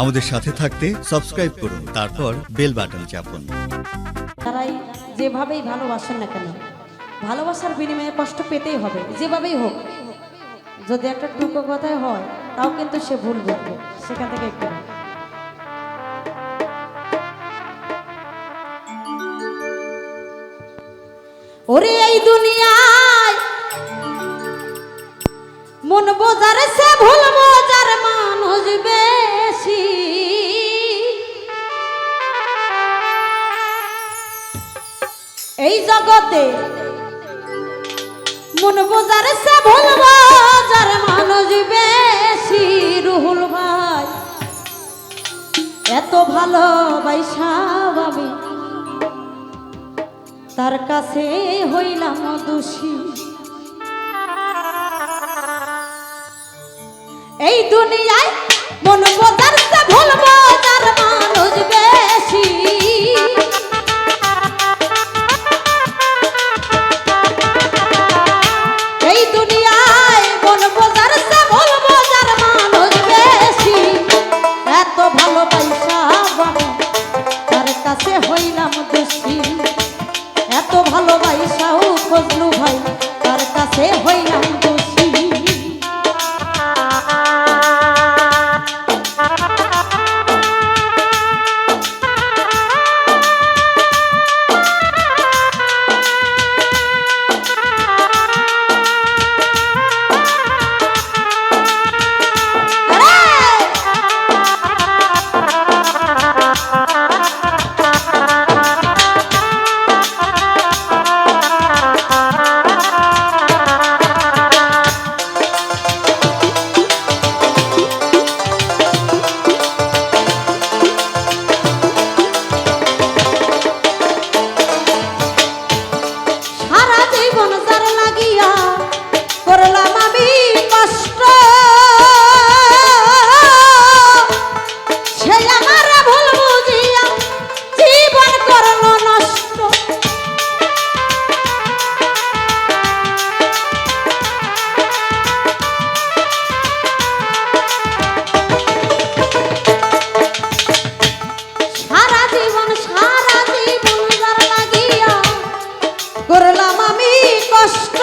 আমাদের সাথে থাকতে সাবস্ক্রাইব করুন, তারপর বেল বাটন চাপুন। তারাই যেভাবেই ভালোবাসেন না কেন, ভালোবাসার বিনিময়ে কষ্ট পেতেই হবে, যেভাবেই হোক। যদি একটা টুকো কথায় হয়, তাও কিন্তু সে ভুল বুঝবে। সেখান থেকে একটু ওরে এই দুনিয়ায় মন বোঝার সে ভুল বোঝার মানুষ বেশি এই জগতে মন বোঝার সে ভুল বোঝার মানুষ বেশি, রুহুল ভাই। এত ভালোবাসা আমি, তার কাছে হইলাম দোষী। এই দুনিয়ায় কষ্ট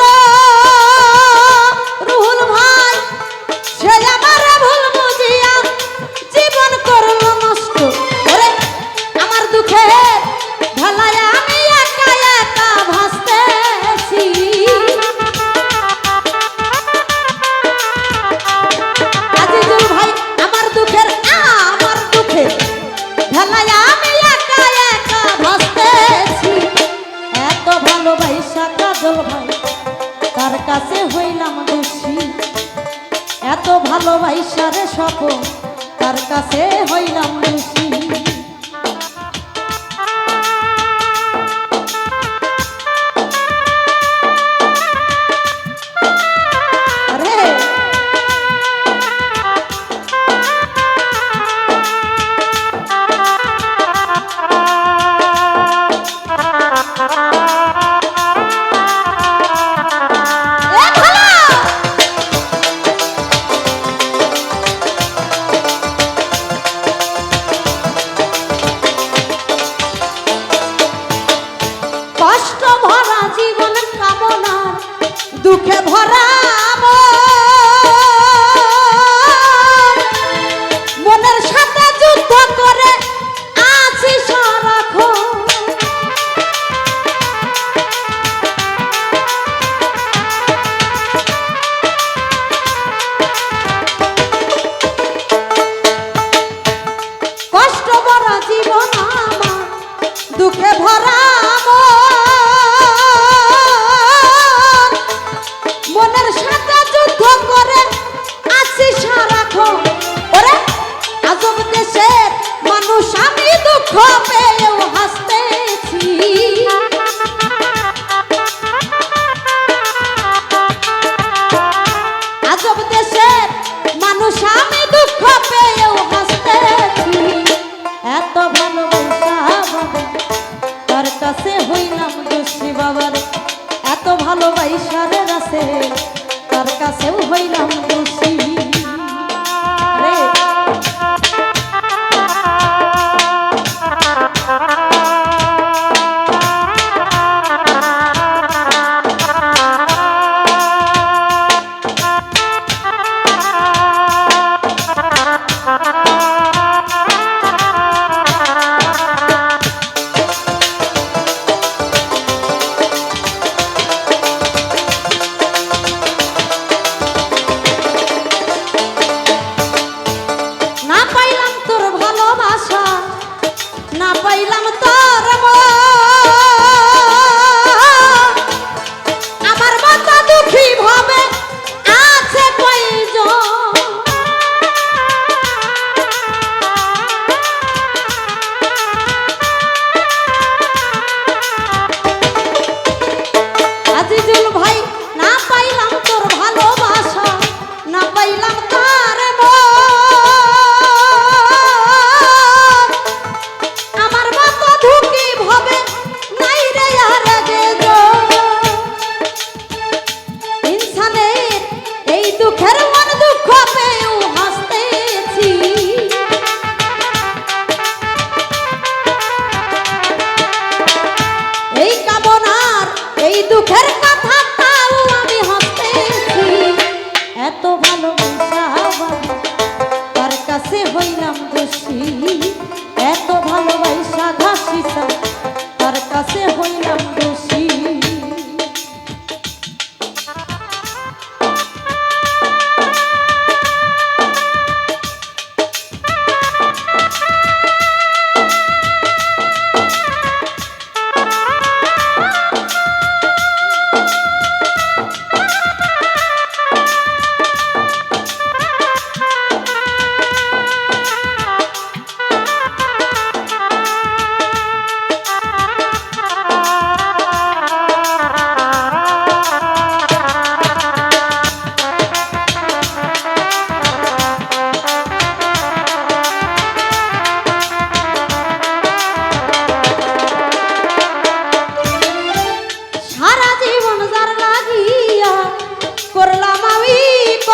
রে তার কাছে হইলাম দোষী দুঃখে ভরা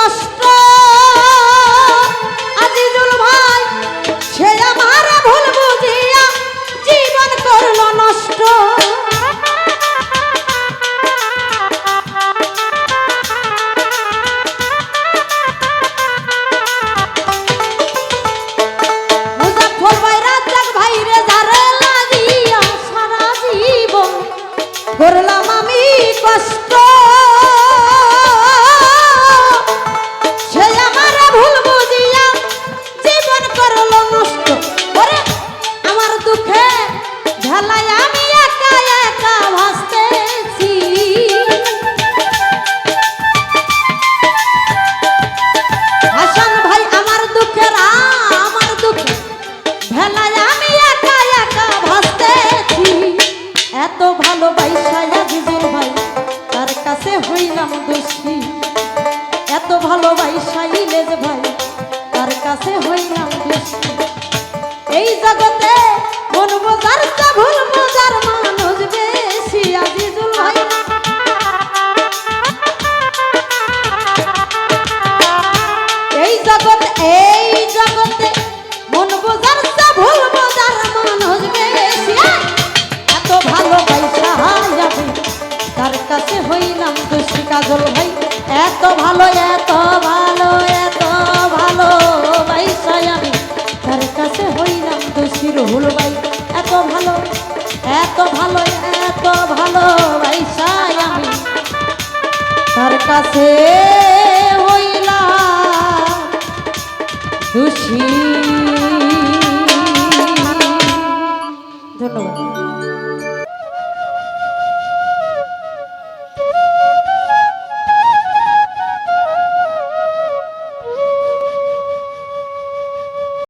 Dios এত ভালো এত ভালো এত ভালো বাইসাই আমি। তার কাছে হইলাম শির রহুল ভাই। এত ভালো এত ভালো এত ভালো বাইসাই আমি। তার কাছে